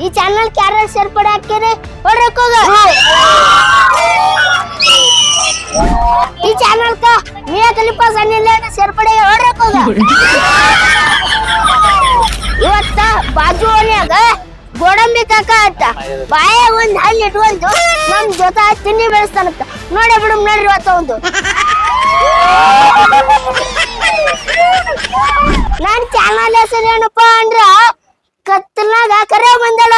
ಈ ಚಾನಲ್ ಕ್ಯಾರ ಸೇರ್ಪಡೆ ಹಾಕ್ಯಾರೆ ಈ ಚಾನಲ್ ಕ ಮಿಯಾ ಸೇರ್ಪಡೆ ಇವತ್ತ ಬಾಜು ಓಣ್ಯಾಗ ಗೋಡಂಬಿ ಕಾಕ ಅಂತ. ಬಾಯ ಒಂದ್ ಹಣ್ಣು ಇಟ್ಕೊಂಡು ನಮ್ ಜೊತೆ ತಿಂಡಿ ಬೆಳೆಸ್ತಾನಂತ. ನೋಡಿ ಬಿಡು, ನೋಡ್ರಿ ಇವತ್ತ ಒಂದು ನಾನ್ ಚಾನಲ್ ಹೆಸರು ಏನಪ್ಪಾ ಅಂದ್ರ ಕತ್ತಲ್ನಾಗ ಕರೆ ಬಂದಳ.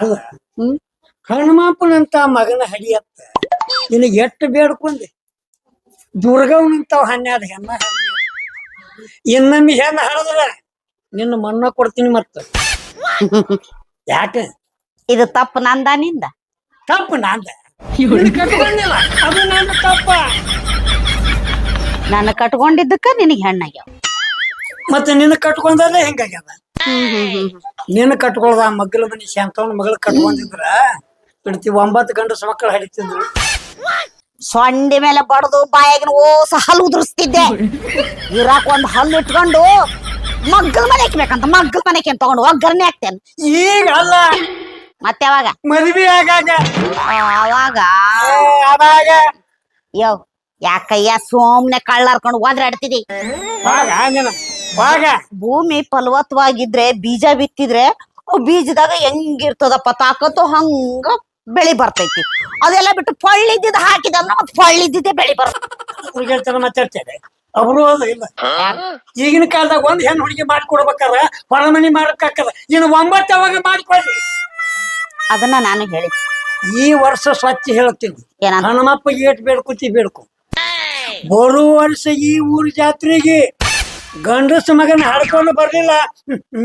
ಅಲ್ಲ ಹನುಮಪ್ಪನಂತ ಮಗನ ಹಡಿಯತ್ತ ನಿನಗೆ ಎಷ್ಟು ಬೇಡ್ಕೊಂಡೆ? ದುರ್ಗವನಂತ ಹನ್ನೆರಡು ಹೆಣ್ಣ ಹಡಿ ಇನ್ನೊಮ್ಮೆ ಹೆಣ್ಣ ಹಳದ್ರ ನಿನ್ನ ಮಣ್ಣ ಕೊಡ್ತೀನಿ ಮತ್ತ. ಯಾಕೆ? ಇದು ತಪ್ಪು ನಂದ ನಿಂದ? ತಪ್ಪು ನಂದ. ಅದು ನನ್ನ ತಪ್ಪ. ನನ್ನ ಕಟ್ಕೊಂಡಿದ್ದಕ್ಕ ನಿನಗೆ ಹೆಣ್ಣಾಗ್ಯಾವ. ಮತ್ತೆ ನಿನ್ನ ಕಟ್ಕೊಂಡಲ್ಲೇ ಹೆಂಗಾಗ್ಯದ ನಿನ್ನ ಕಟ್ಕೊಳ್ದ ಆ ಮಗ್ಗಲ ಮನಿ ಶಾಂತವನ ಮಗಳ ಕಟ್ಕೊಂಡಿದ್ರ ಬಿಡ್ತಿ ಒಂಬತ್ತು ಗಂಡಸ ಮಕ್ಕಳು ಹಡಿತಿದ್ರು ಸೊಂಡಿ ಮೇಲೆ ಬಡದು ಬಾಯಾಗಿನ ಓಸ ಹಲ್ಲು ಉದುರಿಸ್ತಿದ್ದೆ. ಇರಾಕ್ ಒಂದ್ ಹಲ್ಲು ಇಟ್ಕೊಂಡು ಮಗ್ಗಲ್ ಮನೆ ಬೇಕಂತ ಮಗ್ಗಲ್ ಮನೆಗೆ ತಗೊಂಡು ಒಗ್ಗರಣೆ ಹಾಕ್ತೇನೆ. ಈಗ ಅಲ್ಲ ಮತ್ತೆ ಯಾವಾಗ? ಮದ್ವಿ ಆಗಾಗ. ಅವಾಗ? ಏ, ಅವಾಗ? ಯೋ ಯಾಕಯ್ಯ ಸೋಮ್ನೆ ಕಳ್ಳಾರ್ಕೊಂಡು ವಾಗ ಭೂಮಿ ಫಲವತ್ತವಾಗಿದ್ರೆ ಬೀಜ ಬಿತ್ತಿದ್ರೆ ಬೀಜದಾಗ ಹೆಂಗಿರ್ತದ ತಾಕತ್ತು ಹಂಗ ಬೆಳಿ ಬರ್ತೈತಿ. ಅದೆಲ್ಲ ಬಿಟ್ಟು ಪಳ್ಳಿದ್ದಿದ್ ಹಾಕಿದ ಮತ್ತೆ ಪಳ್ಳಿದ್ದಿದ್ದೆ ಬೆಳಿ ಬರ್ತದೆ ಇಲ್ಲ. ಈಗಿನ ಕಾಲದಾಗ ಒಂದ್ ಹೆಣ್ಣು ಹುಡುಗಿ ಮಾಡ್ಕೊಡ್ಬೇಕಾರ ಹೊರಮನಿ ಮಾಡಕ್ಕಾಕದ ಇನ್ನು ಒಂಬತ್ತು ಅವಾಗ ಮಾಡ್ಕೊಳ್ಳಿ. ಅದನ್ನ ನಾನು ಹೇಳಿ ಈ ವರ್ಷ ಸ್ವಚ್ಛ ಹೇಳ್ತೀನಿ. ಹನುಮಪ್ಪ ಏಟ್ ಬೇಡ್ಕೊತಿ ಬೇಡ್ಕೊ. ಬರೋ ವರ್ಷ ಈ ಊರ್ ಜಾತ್ರೆಗೆ ಗಂಡಸ ಮಗನ ಹಾಡ್ಕೊಂಡು ಬರ್ಲಿಲ್ಲ.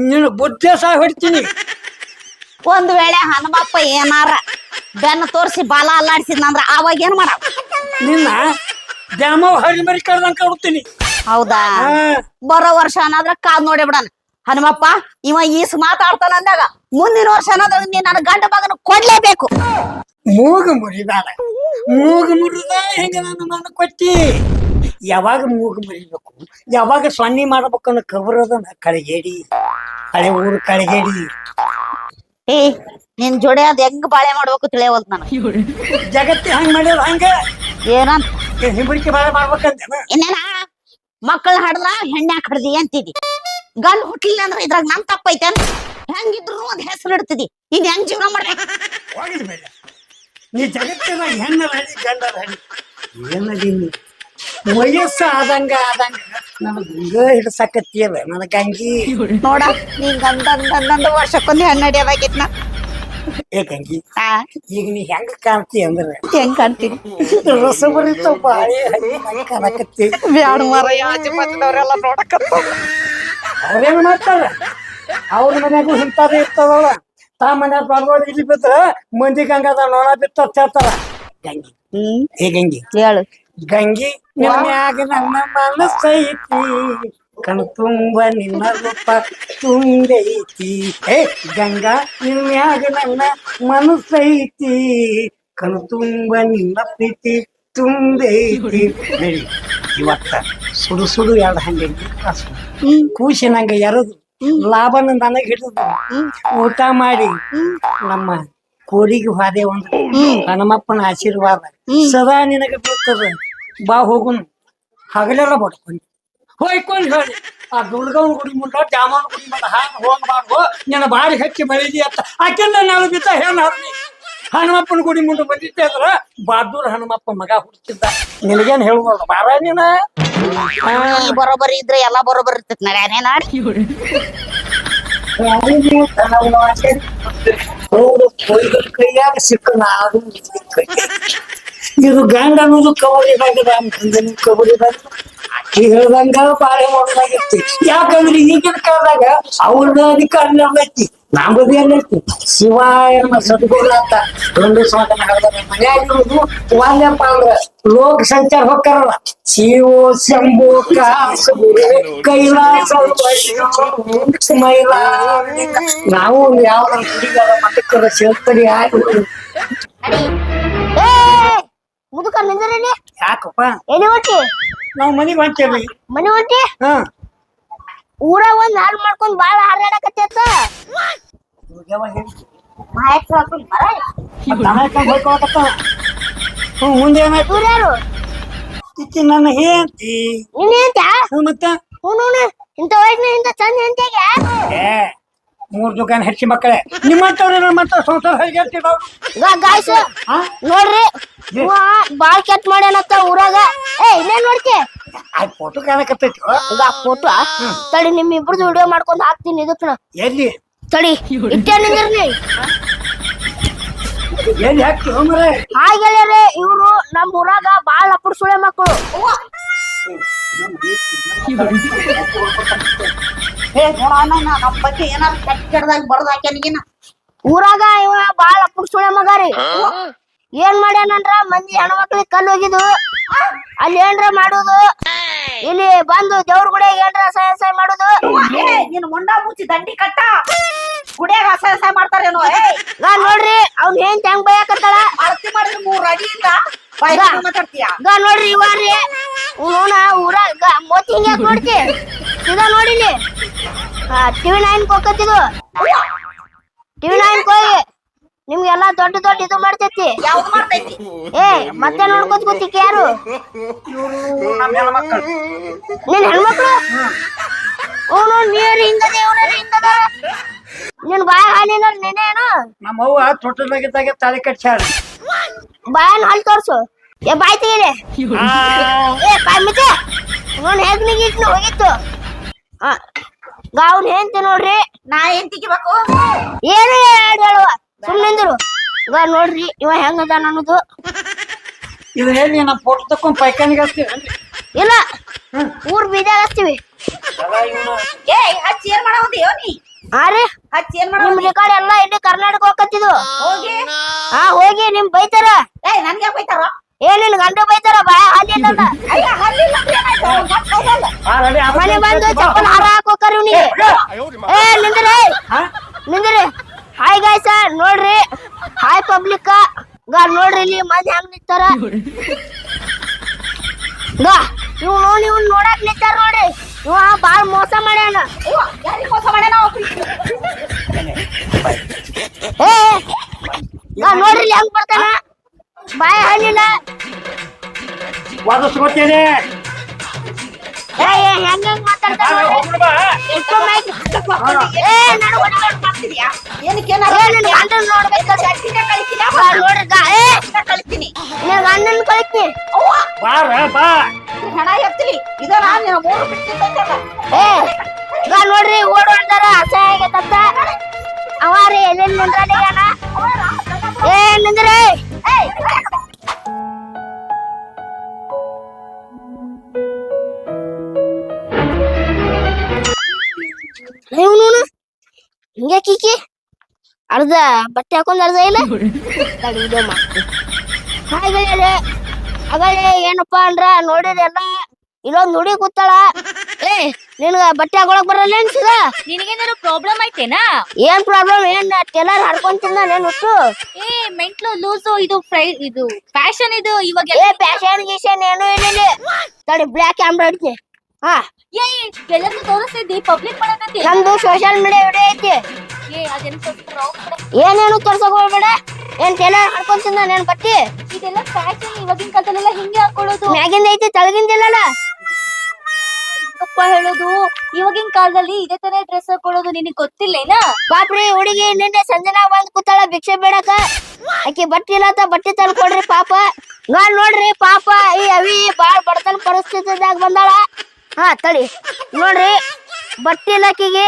ನೀನು ಬುದ್ಧಿ ಸಹ ಹೊಡಿತೀನಿ ಒಂದ್ ವೇಳೆ ಹನುಮಪ್ಪ ಏನಾರ ಬೆನ್ನ ತೋರಿಸಿ ಬಾಲ ಅಲ್ಲಾಡ್ಸಿದ್ನಂದ್ರ ಅವಾಗ ಏನ್ ಮಾಡ? ನಿನ್ನ ದ್ಯಾಮೋ ಹರಿಮರಿ ಕರ್ದಂಗ ಕೊಡ್ತೀನಿ ಹೌದಾ? ಬರೋ ವರ್ಷ ಅನ್ನೋದ್ರ ಕಾದ್ ನೋಡಿ ಬಿಡಣ. ಹನುಮಪ್ಪ ಇವ ಈಸ್ ಮಾತಾಡ್ತಾನ ಅಂದಾಗ ಮುಂದಿನ ವರ್ಷ ಅನ್ನೋದ್ರ ನೀನ್ ನನ್ನ ಗಂಡ ಮಗನ ಕೊಡ್ಲೇಬೇಕು. ಮೂಗು ಮುರಿಬೇಡ ಮೂಗು ಮುರಿದ ಹೆಂಗ ನನ್ನ ಮನ ಕೊಟ್ಟಿ? ಯಾವಾಗ ಮೂಗು ಮುರಿಬೇಕು? ಯಾವಾಗ ಸೊನ್ನೆ ಮಾಡ್ಬೇಕು ಅನ್ನೋ ಕಬರ್ ಅದನ್ನ ಕಳಗೇಡಿ. ಹಳೆ ಊರು ಕಳಗೇಡಿ. ಏ ನಿನ್ ಜೋಡಿ ಅದ್ ಹೆಂಗ್ ಬಾಳೆ ಮಾಡ್ಬೇಕು ತಿಳಿಯವಲ್ ನಾನು ಜಗತ್ತಿ ಹಂಗ ಮಾಡ್ಯಾರ ಹಂಗ? ಏನಂತ ಹಿಂಬಡಿಕೆ ಬಾಳೆ ಮಾಡ್ಬೇಕಂತ ಇನ್ನೇನ? ಮಕ್ಕಳ ಹಡ್ದ ಹೆಣ್ಣ್ಯಾಕ್ ಹಡ್ದಿ ಅಂತಿದಿ. ಗಂಡ್ ಹುಟ್ಲಿಲ್ಲ ಅಂದ್ರೆ ಇದ್ರಾಗ ನನ್ ತಪ್ಪೈತೆ ಹೆಂಗಿದ್ರು ಒಂದ್ ಹೆಸರು ಇಡ್ತಿದಿ. ಇನ್ ಹೆಂಗ್ ಜೀವನ ಮಾಡ್ಬೇಕು? ಹೋಗಿದ ಮೇಲೆ. ನೀ ಜಗತ್ತಿನ ಹೆಣ್ಣರ ಹಡಿ ಗಂಡರ ಹಡಿ ಏನದಿ ನೀ? ವಯಸ್ಸು ಆದಂಗ ಆದಂಗ ನನಗೆ ಗಂಗ ಹಿಡ್ಸಕತ್ತಿಯಲ್ಲ ನನಗ ಅಂಗಿ. ನೋಡ ನೀ ಗಂಡ ಗಂಡಂದ ವರ್ಷಕ್ಕೊಂದು ಹೆಣ್ಣು ನಾ ಏ ಗಂಗಿ ಈಗ ನೀ ಹೆಂಗ ಕಾಣ್ತಿ ಅಂದ್ರೆ? ಹೆಂಗ್ ಕಾಣ್ತೀನಿ ರಸಬರಿತ ಬಾಳೆ ಹಣ್ಣಿ ಕಾಣಕತ್ತಿ. ಬ್ಯಾಡ ಮರ ಆಚೆ ಪಕ್ಕದವ್ರೆಲ್ಲ ನೋಡಕತ್ತ ಅವ್ರೇನ್ ಮಾಡ್ತಾರ? ಅವ್ರ ಮನ್ಯಾಗೂ ಹಿಂತಾರ ಇರ್ತದಲ್ಲ. ತಾ ಮನ್ಯಾಗ ಬರ್ಬೋದು ಇಲ್ಲಿ ಬಿದ್ರ ಮಂದಿ ಗಂಗಾದ ನೋಡ ಬಿತ್ತ ಹೇಳ್ತಾರ ಗಂಗಿ. ಹ್ಮ್. ಏ ಗಂಗಿ. ಹೇಳು. ಗಂಗಿ ನಿನ್ಯಾಗ ನನ್ನ ಮನಸ್ಸೈತಿ. ಕಣ್ ತುಂಬ ನಿನ್ನ ರೂಪ ತುಂಬೈತಿ ಹೇ ಗಂಗಾ ನಿನ್ಯಾಗ ನನ್ನ ಮನಸ್ಸೈತಿ. ಕಣ್ ತುಂಬ ನಿನ್ನ ಪ್ರೀತಿ ತುಂಬೈತಿ ನಡಿ ಇವತ್ತ ಸುಡು ಸುಡು ಎರಡು ಹಂಗೆ. ಕಾಸು ಕೂಸಿ ನಂಗೆ ಎರದು ಲಾಭನ ನನಗೆ ಹಿಡಿದು ಊಟ ಮಾಡಿ ನಮ್ಮ ಕೋಡಿಗೆ ಹಾದೆ ಒಂದು. ಹನುಮಪ್ಪನ ಆಶೀರ್ವಾದ. ಸದಾ ನಿನಗೆ ಬೀಳ್ತದ. ಬಾ ಹೋಗುನು. ಹಗಲೆಲ್ಲ ಬಡ್ಕೊಂಡು. ಹೋಯ್ಕೊಂಡು ಹೇಳಿ. ಆ ದುರ್ಗವ್ನ ಗುಡಿ ಮುಂದ ಜಾಮನ್ ಗುಡಿ ಮುಂದ ಹಾಗೆ ಹೋಗ್ಬಾರ್ದು. ನಿನ್ನ ಬಾರಿ ಹಚ್ಚಿ ಬೆಳಿದಿ ಅಂತ. ಆಕೆಲ್ಲ ನಾನು ಬಿದ್ದ ಹೇಳ ಹನುಮಪ್ಪನ ಗುಡಿ ಮುಂದೆ ಬಂದಿದ್ದೆ ಅಂದ್ರ ಬಹದ್ದೂರ್ ಹನುಮಪ್ಪ ಮಗ ಹುಡುಕಿದ್ದ ನಿನಗೇನ್ ಹೇಳ್ಬೋದು? ಬಾರ ನೀನ? ನೀ ಬರೋಬ್ಬರಿ ಇದ್ರೆ ಎಲ್ಲಾ ಬರೋಬ್ಬರಿ ಇರ್ತೈತಿ ನಡ್ಯಾನೇ ನಾಡಿ? ಕೈಯಾಗ ಸಿಕ್ಕ ನಾನು ಇದು ಗಂಡ ಅನ್ನೋದು ಕಬಡ್ಡಿ ಇದಾಗದ ಅಂತಂದ್ರೆ ಕಬರಿ ಅಕ್ಕಿ ಹೇಳ್ದಂಗ ಬಾಳೆ ಮಾಡೋದಾಗೈತಿ ಯಾಕಂದ್ರೆ ಈಗಿನ ಕಾಲದಾಗ ಅವ್ರದ ಅಧಿಕಾರ ಐತಿ. ನಮ್ಮದು ಏನೈತಿ ಶಿವ ಎನ್ನ ಸದ್ಗುರು ಅಂತ ಒಂದು ಸ್ವಾಗತ ಹೇಳ್ತಾರೆ ಮನ್ಯಾಗಿರೋದು ವಾಲ್ಯಪ್ಪ ಅಂದ್ರ ಲೋಕ ಸಂಚಾರ ಹೋಗ್ತಾರಲ್ಲ ಶಿವ, ಶಂಭು, ಕಾಸು, ಕೈಲಾಸ ಮೈಲಾ ನಾವು ಯಾವ್ದಾರ ಹುಡುಗರ ಮಟ್ಟಕ್ಕರ ಸೇರ್ಪಡಿ ಆಗಿ ಮುದುಕ ನಿಂದ್ರೇನಿ? ಯಾಕಪ್ಪ? ಎಲ್ಲಿ ಹೊಂಟಿ ನಾವು ಮನಿಗೆ ಹೊಂಟೇವಿ ಮನೆ ಹೊಂಟಿ ಹಾ. ಊರ ಒಂದ್ ಹಾಲ್ ಮಾಡ್ಕೊಂಡ್ ಬಾಳ ಹಾರಾಡಕತ್ತೈತ. ಮುಂದೆ ಏನಾಯ್ತು? ಯಾರು? ಇಕ್ಕಿ ನನ್ನ ಹೇಂತಿ ಮತ್ತ? ಹ್ಞೂ ಇಂಥ ವಯಸ್ಸಿನ ಇಂಥ ಚಂದ ಏ ಮೂರ್ ದುಕಾನ್ ಹೆಚ್ಚಿ ಮಕ್ಕಳೇ. ನಿಮ್ಮಂತವ್ರ ಮತ್ತ ಸಂಸಾರ ಹೇಗೆ ಗಾಯ್ಸ್ ಹಾ ನೋಡ್ರಿ. ಇವ ಬಾಳ್ ಕೆಟ್ಟ ಮಾಡ್ಯಾನತ್ತ ಊರಾಗ. ಏ ಇನ್ನೇನ್ ನೋಡ್ತಿ ಆ ಫೋಟೋ ಕಾಣಕತ್ತೈತಿ. ಈಗ ಫೋಟೋ ತಡಿ ನಿಮ್ ಇಬ್ರದ್ದು ವಿಡಿಯೋ ಮಾಡ್ಕೊಂಡ್ ಹಾಕ್ತೀನಿ ಇದಕ್ಕ ಎಲ್ಲಿ? ತಡಿ ನಿಂದಿರ್ಲಿ. ಎಲ್ಲಿ ಹಾಕ್ತಿ ಮರೆ? ಹಾಗೆಲ್ಲರೆ ಇವ್ರು ನಮ್ ಊರಾಗ ಬಾಳ್ ಅಪ್ಪಡ್ ಸುಳೆ ಮಕ್ಕಳು ನಮ್ಮ ಬಗ್ಗೆ ಏನಾದ್ರು ಕೆಟ್ಟ ಕೆಟ್ಟದಾಗ ಬಡ್ದು ಹಾಕ್ಯಾನಿಗಿನ ಊರಾಗ ಇವ ಬಾಳ ಪುರುಷ ಸುಳೆ ಮಗ ರೀ ಏನ್ ಮಾಡ್ಯಾನಂದ್ರ ಮಂದಿ ಹೆಣ್ಮಕ್ಳಿಗೆ ಕಲ್ಲು ಹೋಗಿದ್ದು ಅಲ್ಲಿ ಏನ್ರ ಮಾಡುದು ಇಲ್ಲಿ ಬಂದು ದೇವ್ರ ಗುಡಿಯಾಗ ಏನ್ರ ಸಹಾಯ ಸಹಾಯ ಮಾಡುದು. ಏ ನಿನ್ ಮುಂಡ ಮುಚ್ಚಿ ದಂಡಿ ಕಟ್ಟ. ಗುಡಿಯಾಗ ಅಸಹ್ಯ ಮಾಡ್ತಾರೇನೋ ಏ ನಾ ನೋಡ್ರಿ ಅವ್ನ ಏನ್ ಹೆಂಗ್ ಬಯಕತ್ತಳ? ಆರತಿ ಮಾಡಿದ್ರೆ ಮೂರ್ ಅಡಿಯಿಂದ ಬಾಯಿ ಮಾತಾಡ್ತೀಯ? ಈಗ ನೋಡ್ರಿ ಇವಾರ್ರಿ ನೋನ ಊರ ಮೋತಿ ಹಿಂಗ್ ನೋಡ್ತಿ? ಇದ ನೋಡಿಲಿ ಟಿವಿ ನೈನ್ ಹೋಗತ್ತಿದು ಟಿವಿ ನೈನ್ ಹೋಗಿ ನಿಮ್ಗೆಲ್ಲ ದೊಡ್ಡ ದೊಡ್ಡ ಇದು ಮಾಡ್ತೈತಿ. ಯಾವ್ದು ಮಾಡ್ತೈತಿ? ಏ ಮತ್ತೆ ನೋಡ್ಕೊತ ಕೂತಿಕ್ ಯಾರು? ನಿನ್ ಹೆಣ್ಮಕ್ಳು? ಅವನು ನೀರ್ ಹಿಂಗದೆ ಇವ್ರ ಹಿಂಗದ ನಿನ್ ಬಾಯ ಹಾಲಿನ ನೆನೇನು ನಮ್ಮ ಅವ್ವ ತೊಟ್ಟಲಾಗಿದ್ದಾಗ ತಾಳಿ ಕಟ್ಸ್ಯಾಳ. ಬಾಯನ್ ಹಾಲು ತೋರ್ಸು. ಏ ಬಾಯ್ ತೆಗೀರಿ. ಏ ಬಾಯ್ ಮುಚ್ಚೆ. ನೋಡ್ ಹೇಗ್ ನಿಗಿಟ್ನು ಹೋಗಿತ್ತು. ಆ ಹೆಂತಿ ನೋಡ್ರಿ. ನಾ ಏನ್ ತೆಗಿಬೇಕು ಏನು ಹೇಳುವ ಸುಮ್ಮನೆ ನಿಂದ್ರು. ಈಗ ನೋಡ್ರಿ ಇವ ಹೆಂಗದ ಅನ್ನೋದು. ಇದು ಹೇಳಿ ನಮ್ಮ ಫೋಟೋ ತಕೊಂಡ್ ಪೈಕಾನಿಗೆ ಹಾಕ್ತೀವಿ ಇಲ್ಲ. ಊರ್ ಬೀದಾಗ ಹಚ್ತೀವಿ. ಏ ಹಚ್ಚಿ ಏನ್ ಮಾಡವದಿ ನೀ? ಹಾ ರೀ ಹಚ್ಚಿ ಏನ್ ನಿಮ್ ರೆಕಾರ್ಡ್ ಎಲ್ಲ ಇಲ್ಲಿ ಕರ್ನಾಟಕ ಹೋಗಿ. ಹಾ ಹೋಗಿ ನಿಮ್ ಬೈತಾರ? ಏ ನನ್ಗೆ ಬೈತಾರ? ಏ ನಿನ್ ಗಂಡ ಬೈತಾರ? ಬಾಯ ಹಾಲಿಲ್ಲ ಅಯ್ಯ. ಮನೆ ಬಂದು ಚಪ್ಪಲ್ ಹಾರ ಹಾಕೋಕರಿ ಇವ್ನಿಗೆ. ಏ ನಿಂದ್ರಿ. ನಿಂದ್ರಿ. ಹಾಯ್ ಗಾಯ್ಸ ನೋಡ್ರಿ. ಹಾಯ್ ಪಬ್ಲಿಕ್ ಗಾ ನೋಡ್ರಿ ಇಲ್ಲಿ ಮಂದಿ ಹೆಂಗ್ ನಿಂತಾರ? ಗಾ ಇವ್ ನೋಡಿ ಇವ್ ನೋಡಕ್ ನಿಂತಾರ ನೋಡ್ರಿ. ಇವ ಬಾಳ್ ಮೋಸ ಮಾಡ್ಯಾನ. ಮೋಸ ಮಾಡ್ಯಾನ? ಏ ಗಾ ನೋಡ್ರಿ ಹೆಂಗ್ ಬರ್ತಾನ? ಬಾಯ ಹಣ್ಣಿಲ್ಲ ವಾದಿಸ್ಕೊತೀನಿ ಏ ಏ, ಹೆಂಗ್ ಹೆಂಗ್ ಮಾತಾಡ್ತಾನ ನೋಡ್ರಿ. ಎಷ್ಟೋ ಮೈಕ್ ಏ ಮಾಡ್ತಿದ್ಯಾ? ಏನಕ್ಕೆ ನಿನ್ ಗಂಡನ್ ನೋಡ್ಬೇಕಲ್ಲ ಗಂಟಿನ ಕಳಿಸ್ತೀನಿ. ನೋಡ್ರಿ ಗಾ. ಏ ಕಳಿಸ್ತೀನಿ. ಗಂಡನ್ ಬಾರ ಬಾ. ಈ ಹಣ ಎತ್ತಲಿ ಇದ ನಾನು ನಿನ್ನ ಮೂರು ಬಿಟ್ಟಿದ್ದಲ್ಲ ಏ ಈಗ ನೋಡ್ರಿ ಓಡ್ ಹೊಡ್ದಾರ ಅಸಹ್ಯ ಆಗೈತಂತ ಅವ ರೀ ಎಲ್ಲೆಲ್ಲಿ ನಿಂದ್ರಲ್ಲಿ ಅಣ್ಣ ಏ ನಿಂದ್ರಿ. ಇವನು ಹಿಂಗೆ ಕೀಕಿ? ಅರ್ಧ ಬಟ್ಟೆ ಹಾಕೊಂಡ್ ಅರ್ಧ ಇಲ್ಲ ಹಾಗೆ ಹಾಗಾದ್ರೆ ಏನಪ್ಪಾ ಅಂದ್ರ ನೋಡಿದೆಲ್ಲ ಎಲ್ಲ. ಇಲ್ಲೊಂದ್ ನುಡಿ ಕೂತಾಳ. ಏ ನಿನ್ಗ ಬಟ್ಟೆ ಹಾಕೊಳಕ್ ಬರಲ್ಲ ಅನ್ಸಿದ? ನಿನಗೇನಾದ್ರು ಪ್ರಾಬ್ಲಮ್ ಐತೆನಾ? ಏನ್ ಪ್ರಾಬ್ಲಮ್ ಏನ್ ಟೇಲರ್ ಹರ್ಕೊಂತಿಂದ ನಾನು ಹುಟ್ಟು ಏ ಮೆಂಟ್ಲು ಲೂಸು ಇದು ಫ್ರೈ ಇದು ಫ್ಯಾಷನ್ ಇದು ಇವಾಗ ಏ ಫ್ಯಾಷನ್ ಗೀಷನ್ ಏನು ಇಲ್ಲ ತಡಿ ಬ್ಲ್ಯಾಕ್ ಕ್ಯಾಮ್ರಾ ಹಾ. ಏ ಎಲ್ಲರಿಗೂ ತೋರಿಸ್ತಿದ್ದಿ ಪಬ್ಲಿಕ್ ಮಾಡಕತ್ತಿ ನಮ್ದು ಸೋಶಿಯಲ್ ಮೀಡಿಯಾ ವಿಡಿಯೋ ಐತಿ. ಏನೇನು ತೋರ್ಸಕ್ ಏನ್ ಟೇಲರ್ ಹರ್ಕೊಂತಿಂದ ನೇನ್ ಬಟ್ಟಿ? ಇದೆಲ್ಲ ಫ್ಯಾಷನ್ ಇವಾಗಿನ ಕಾಲದಲ್ಲೆಲ್ಲ ಹಿಂಗೆ ಹಾಕೊಳ್ಳೋದು. ಮ್ಯಾಗಿಂದ ಐತಿ ತಳಗಿಂದಿಲ್ಲಲ್ಲ ಅಪ್ಪ ಹೇಳೋದು ಇವಾಗಿನ ಕಾಲದಲ್ಲಿ ಇದೇ ತರ ಡ್ರೆಸ್ ಹಾಕೊಳ್ಳೋದು ನಿನಗ್ ಗೊತ್ತಿಲ್ಲೇನಾ? ಪಾಪ್ರಿ ಹುಡುಗಿ ನಿನ್ನೆ ಸಂಜನಾ ಬಂದ್ ಕೂತಾಳ ಭಿಕ್ಷೆ ಬೇಡಕ. ಆಕಿ ಬಟ್ಟಿ ಇಲ್ಲತ್ತ ಬಟ್ಟೆ ತಂದ್ಕೊಡ್ರಿ ಪಾಪ. ನಾನ್ ನೋಡ್ರಿ ಪಾಪ ಈ ಅವಿ ಬಾಳ್ ಬಡತನ ಪರಿಸ್ಥಿತಿದಾಗ ಬಂದಾಳ. ಹಾ ತಳಿ ನೋಡ್ರಿ ಬಟ್ಟಿ ಇಲ್ಲಕ್ಕಿಗೆ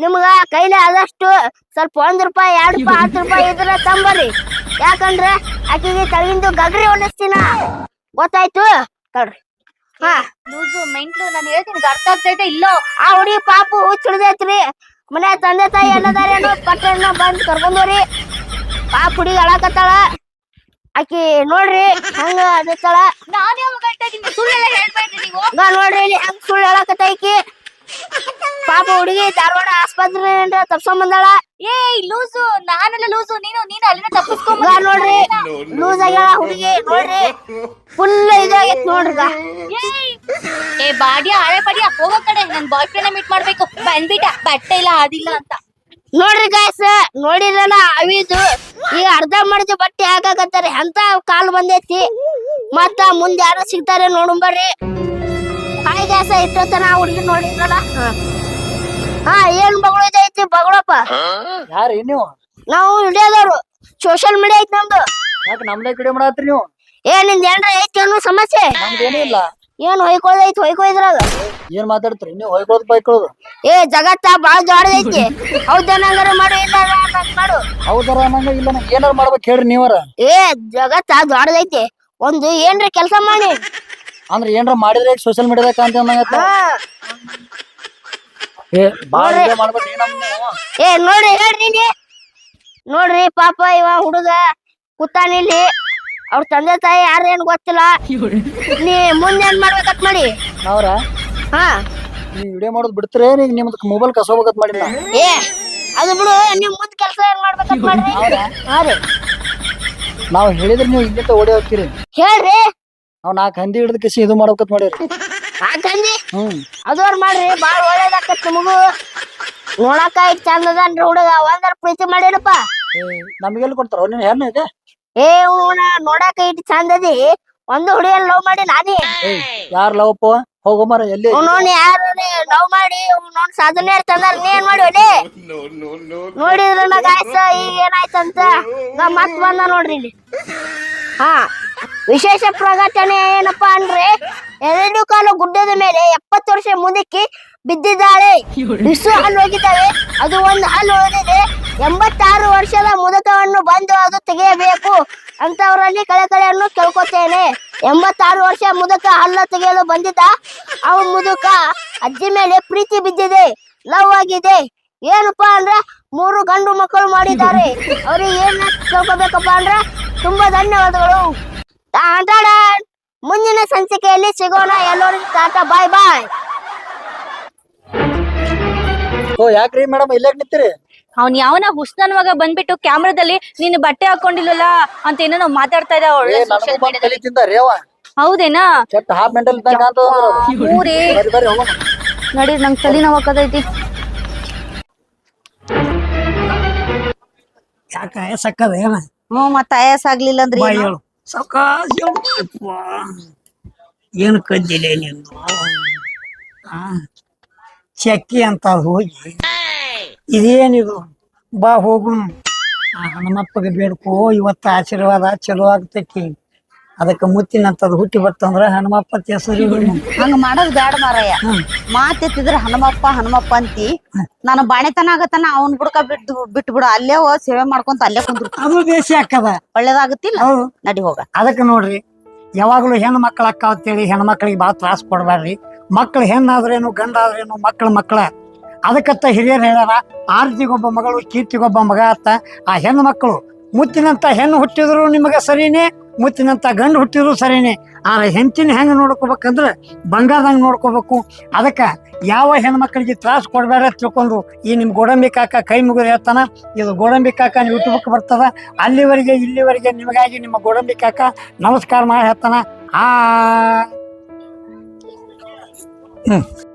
ನಿಮ್ಗ ಕೈಲಿ ಆದಷ್ಟು ಸ್ವಲ್ಪ ಒಂದ್ ರೂಪಾಯಿ ಎರಡ್ ರೂಪಾಯಿ ಹತ್ತು ರೂಪಾಯಿ ಇದ್ರೆ ತಂಬರಿ. ಯಾಕಂದ್ರ ಆಕಿಗೆ ತಳಗಿಂದು ಗಗ್ರಿ ಹೊಲಿಸ್ತೀನ ಗೊತ್ತಾಯ್ತು? ತಡ್ರಿ. ಹಾ. ಲೂಸು ಮೆಂಟ್ಲು ನಾನು ಹೇಳ್ತೀನಿ ಅರ್ಥ ಆಗ್ತೈತೆ ಇಲ್ಲೋ? ಆ ಹುಡಿ ಪಾಪು ಹುಚ್ಚಿಡ್ದೈತ್ರಿ ಮನೆ ತಂದೆ ತಾಯಿ ಎಲ್ಲದಾರೇನು ಪಟ್ಟಣ ಬಂದ್ ಕರ್ಕೊಂಡೋರಿ ಪಾಪ ಹುಡಿ ಅಳಕತ್ತಾಳ. ಆಕಿ ನೋಡ್ರಿ ಹಂಗ ಅದಿತ್ತಾಳ ನಾನು ಯಾವಾಗ ಸುಳ್ಳೆಲ್ಲ ಹೇಳ್ಬೇಡ್ರಿ ನೀವು ಈಗ ನೋಡ್ರಿ ಇಲ್ಲಿ ಹೆಂಗ್ ಸುಳ್ಳು ಹೇಳಕತ್ತ ಆಕಿ ಪಾಪ ಹುಡುಗಿ ಧಾರವಾಡ ಆಸ್ಪತ್ರೆ ತಪ್ಸ್ಕೊಂಡ್ ಬಂದಾಳ. ಏಯ್ ಲೂಸು ನಾನೆಲ್ಲ ಲೂಸು ನೀನು ನೀನು ಅಲ್ಲಿನ ತಪ್ಪಿಸ್ಕೊಂಡ್ ಈಗ ನೋಡ್ರಿ ಲೂಸ್ ಆಗ್ಯಾಳ ಹುಡುಗಿ ನೋಡ್ರಿ. ಫುಲ್ ಇದಾಗೈತ್ ನೋಡ್ರಿ ಏಯ್ ಏ ಬಾಡಿ ಹಳೆ ಬಾಡಿ ಹೋಗೋ ಕಡೆ ನನ್ ಬಾಯ್ ಫ್ರೆಂಡ್ ಮೀಟ್ ಮಾಡ್ಬೇಕು. ಬಂದ್ಬಿಟ್ಟ ಬಟ್ಟೆ ಇಲ್ಲ ಅದಿಲ್ಲ ಅಂತ. ನೋಡ್ರಿ ಗಾಯ್ಸ್ ನೋಡಿರಲ್ಲ ಅವಿದು. ಈಗ ಅರ್ಧ ಮಾಡಿದ ಬಟ್ಟೆ ಹಾಕಾಕತ್ತಾರೆ ಅಂತ ಕಾಲ್ ಬಂದೈತಿ. ಮತ್ತ ಮುಂದೆ ಯಾರು ಸಿಗ್ತಾರೆ ನೋಡುಂಬರ್ರಿ ಗಾಯ್ಸ ಇಷ್ಟೊತ್ತನ ಹುಡುಗಿ ನೋಡಿದ್ರಲ್ಲ ಹಾ ಏನ್ ಬಗಳು ಐತಿ ಬಗಳಪ್ಪ? ಯಾರು ನೀವು? ನಾವು ಇಂಡಿಯಾದವ್ರು. ಸೋಶಿಯಲ್ ಮೀಡಿಯಾ ಐತಿ ನಮ್ದು. ಯಾಕೆ ನಮ್ದೇ ಕಡೆ ಮಾಡತ್ರಿ ನೀವು? ಏ ನಿಂದ ಏನ್ರ ಐತಿ ಅನ್ನೋ ಸಮಸ್ಯೆ. ನಮ್ದು ಏನೂ ಇಲ್ಲ. ಏನ್ ಹೊಯ್ಕೊಳ್ಳೋದ್ ಐತಿ ಹೊಯ್ಕೊಯ್ದ್ರಾಗ ಏನ್ ಮಾತಾಡ್ತೀರಿ? ನೀವು ಹೊಯ್ಕೊಳ್ಳೋದು ಬೈಕೊಳ್ಳೋದು ಏ ಜಗತ್ತ ಬಾಳ ದೊಡ್ಡದೈತಿ ಹೌದನಂಗಾರ ಮಾಡು ಇಲ್ಲ ಅನ್ನಂಗ್ ಮಾಡು. ಹೌದರ ಅನ್ನಂಗ ಇಲ್ಲ ನಂಗೆ ಏನಾರ ಮಾಡ್ಬೇಕು ಹೇಳ್ರಿ ನೀವರ. ಏ ಜಗತ್ತ ದೊಡ್ಡದೈತಿ ಒಂದು ಏನ್ರ ಕೆಲಸ ಮಾಡಿ. ಅಂದ್ರೆ ಏನ್ರ ಮಾಡಿದ್ರೆ ಸೋಶಿಯಲ್ ಮೀಡಿಯಾದಾಗ ಹಾ. ಏ ಬಾಳ ನಮ್ ನೀವು ಏ ನೋಡ್ರಿ ಹೇಳ್ರಿ ನೀ ನೋಡ್ರಿ ಪಾಪ ಇವ ಹುಡುಗ ಕೂತಾನಿಲ್ಲಿ ಅವ್ರ ತಂದೆ ತಾಯಿ ಯಾರು ಏನ್ ಗೊತ್ತಿಲ್ಲ. ನೀ ಮುಂದೆ ಏನ್ ಮಾಡ್ಬೇಕತ್ ಮಾಡಿ ಅವ್ರ ಹಾ. ನೀವು ವಿಡಿಯೋ ಮಾಡೋದು ಬಿಡ್ತೀರಿ ಈಗ ನಿಮ್ದು ಮೊಬೈಲ್ ಕಸೋಬೇಕತ್ ಮಾಡಿಲ್ಲ ಏ ಅದು ಬಿಡು ನೀವ್ ಮುಂದ್ ಕೆಲ್ಸ ಏನ್ ಮಾಡ್ಬೇಕತ್ ಮಾಡ್ರಿ. ಹಾ ರೀ ನಾವು ಹೇಳಿದ್ರೆ ನೀವು ಇಲ್ಲಿಂದ ಓಡಿ ಹೋಗ್ತೀರಿ. ಹೇಳ್ರಿ. ನಾವು ನಾಲ್ಕು ಹಂದಿ ಹಿಡಿದ ಕಿಸಿ ಇದು ಮಾಡ್ಬೇಕತ್ ಮಾಡಿರಿ ಹಾಕಂದಿ ಹ್ಮ್. ಅದವ್ರ ಮಾಡ್ರಿ ಬಾಳ ಒಳ್ಳೇದಾಕತ್ ನಿಮಗೂ. ನೋಡಾಕ ಇಟ್ ಚಂದ ಅದನ್ರಿ ಹುಡುಗ ಒಂದರ ಪ್ರೀತಿ ಮಾಡಿರಪ್ಪ. ನಮ್ಗೆಲ್ಲಿ ಕೊಡ್ತಾರ? ನೀನ್ ಹೆಣ್ಣು ಇದೆ? ಏ ಅವ್ನ ನೋಡಾಕ ಇಟ್ ಚಂದ ಅದಿ. ಒಂದು ಹುಡುಗಿಯನ್ ಲವ್ ಮಾಡಿ ನಾನೇ ಯಾರ್ ಅಪ್ಪ ಹೋಗೋ ಮರ ಎಲ್ಲಿ? ನೋಡಿ ಯಾರು ಲವ್ ಮಾಡಿ ನೋಡಿ ಸಾಧನೆ ತಂದಾರ ನೀ ಏನ್ ಮಾಡಿ ಒಲೆ ನೋಡಿದ್ರ ನಗ ಗಾಯ್ಸ ಈಗ ಏನಾಯ್ತಂತ? ಮತ್ ಬಂದ ನೋಡ್ರಿ ಇಲ್ಲಿ. ಹಾ. ವಿಶೇಷ ಪ್ರಕಟಣೆ ಏನಪ್ಪಾ ಅಂದ್ರೆ ಎರಡು ಕಾಲು ಗುಡ್ಡದ ಮೇಲೆ ಎಪ್ಪತ್ತು ವರ್ಷ ಮುದುಕಿ ಬಿದ್ದಿದ್ದಾಳೆ. ಬಿಸು ಹಲ್ಲು ಹೋಗಿದ್ದಾವೆ ಅದು ಒಂದು ಹಲ್ಲು ಹೋಗಿದೆ ಎಂಬತ್ತಾರು ವರ್ಷದ ಮುದುಕವನ್ನು ಬಂದು ಅದು ತೆಗೆಯಬೇಕು ಅಂತವರಲ್ಲಿ ಕಳೆಕಳೆಯನ್ನು ಕೇಳ್ಕೊತೇನೆ. ಎಂಬತ್ತಾರು ವರ್ಷ ಮುದುಕ ಹಲ್ಲ ತೆಗೆಯಲು ಬಂದಿದ್ದ ಅವ ಮುದುಕ ಅಜ್ಜಿ ಮೇಲೆ ಪ್ರೀತಿ ಬಿದ್ದಿದೆ ಲವ್ ಆಗಿದೆ ಏನಪ್ಪಾ ಅಂದ್ರೆ ಮೂರು ಗಂಡು ಮಕ್ಕಳು ಮಾಡಿದ್ದಾರೆ. ಅವ್ರಿಗೆ ಏನ್ ಕೇಳ್ಕೊಬೇಕಪ್ಪ ಅಂದ್ರೆ ತುಂಬಾ ಧನ್ಯವಾದಗಳು. ಮುಂದಿನ ಸಂಚಿಕೆಯಲ್ಲಿ ಸಿಗೋಣ. ಎಲ್ಲರಿಗೂ ಟಾಟಾ ಬಾಯ್ ಬಾಯ್. ಓ ಯಾಕ್ರಿ ಮೇಡಮ್ ಇಲ್ಲೇ ನಿಂತೀರಿ? ಅವ್ನ್ ಯಾವನ ಹುಸ್ನನ್ ಮಗ ಬಂದ್ಬಿಟ್ಟು ಕ್ಯಾಮ್ರಾದಲ್ಲಿ ನೀನು ಬಟ್ಟೆ ಹಾಕೊಂಡಿಲ್ಲಲ್ಲ ಅಂತ ಏನೋ ಮಾತಾಡ್ತಾ ಇದ್ದ ಒಳ್ಳೆ social media ದಲ್ಲಿ. ಹೌದೇನಾ? ಕೆಟ್ಟ ಹಾಫ್ ಮೆಂಟಲ್ ಇದ್ದಂಗ ಅಂತ ಊರೇ. ಹೋಗೋಣ. ನಡಿ ನಂಗ್ ತಲೆ ಹಾಕದೈತಿ ಯಾಕ ಸಕ್ಕದ ಏನ ಹ್ಮ್ ಮತ್ತ ಆಯಾಸ ಆಗ್ಲಿಲ್ಲ ಅಂದ್ರೆ ಬಾಯ್ ಏನು? ಹೇಳು. ಯಪ್ಪ. ಏನು ಕದ್ದಿಲ್ಲ ನಿಂದು ಆ, ಚಕ್ಕಿ ಅಂತ ಹೋಗಿ. ಇದೇನಿದು? ಬಾ ಹೋಗು ಹನುಮಪ್ಪಗೆ ಬೇಡ್ಕೋ ಇವತ್ತು ಆಶೀರ್ವಾದ ಚಲೋ ಆಗ್ತೈತಿ. ಅದಕ್ಕೆ ಮುತ್ತಿನಂತದ್ ಹುಟ್ಟಿ ಬರ್ತಂದ್ರ ಹನುಮಪ್ಪ ಹೆಸರು ಹಂಗ ಮಾಡೋದ್ ಬ್ಯಾಡ ಮಾರಯ್ಯ ಮಾತೆತ್ತಿದ್ರ ಹನುಮಪ್ಪ ಹನುಮಪ್ಪ ಅಂತಿ. ನಾನು ಬಾಣೆತನ ಆಗತನ ಅವನ್ ಬುಡಕ ಬಿಟ್ಟು ಬಿಟ್ಟು ಬಿಡು. ಅಲ್ಲೇ ಹೋಗ್ ಸೇವೆ ಮಾಡ್ಕೊಂತ ಅಲ್ಲೇ ಕುಂದ್ರು ಅದು ಬೇಸಿ ಹಾಕದ. ಒಳ್ಳೇದಾಗತ್ತಿಲ್ಲ? ಹೌದು. ನಡಿ ಹೋಗ. ಅದಕ್ಕೆ ನೋಡ್ರಿ ಯಾವಾಗಲೂ ಹೆಣ್ಣು ಮಕ್ಳ ಅಕ್ಕ ಅಂತೇಳಿ ಹೆಣ್ಮಕ್ಳಿಗೆ ಭಾಳ ತ್ರಾಸ ಕೊಡಬೇಡ್ರಿ ಮಕ್ಳು ಹೆಣ್ಣಾದ್ರೇನು ಗಂಡಾದ್ರೇನು ಮಕ್ಳ ಮಕ್ಕಳ ಅದಕ್ಕತ್ತ ಹಿರಿಯರು ಹೇಳ್ಯಾರ ಆರ್ತಿಗೊಬ್ಬ ಮಗಳು ಕೀರ್ತಿಗೊಬ್ಬ ಮಗ ಅತ್ತ ಆ ಹೆಣ್ಣು ಮಕ್ಕಳು ಮುತ್ತಿನಂತ ಹೆಣ್ಣು ಹುಟ್ಟಿದ್ರು ನಿಮಗೆ ಸರಿನೇ ಮುತ್ತಿನಂತ ಗಂಡು ಹುಟ್ಟಿದ್ರು ಸರಿನೇ ಆ ಹೆಂಚಿನ ಹೆಂಗೆ ನೋಡ್ಕೋಬೇಕಂದ್ರೆ ಬಂಗಾರದಂಗೆ ನೋಡ್ಕೋಬೇಕು. ಅದಕ್ಕೆ ಯಾವ ಹೆಣ್ಮಕ್ಳಿಗೆ ತ್ರಾಸ ಕೊಡಬೇಡ ತಿಳ್ಕೊಂಡು ಈ ನಿಮ್ಮ ಗೋಡಂಬಿ ಕಾಕ ಕೈ ಮುಗಿದು ಹೇಳ್ತಾನ, ಇದು ಗೋಡಂಬಿ ಕಾಕ ಯೂಟ್ಯೂಬ್ಗೆ ಬರ್ತದ, ಅಲ್ಲಿವರೆಗೆ ಇಲ್ಲಿವರೆಗೆ ನಿಮಗಾಗಿ ನಿಮ್ಮ ಗೋಡಂಬಿ ಕಾಕ ನಮಸ್ಕಾರ ಮಾಡಿ ಹೇಳ್ತಾನ. ಆ. ಹ್ಮ್.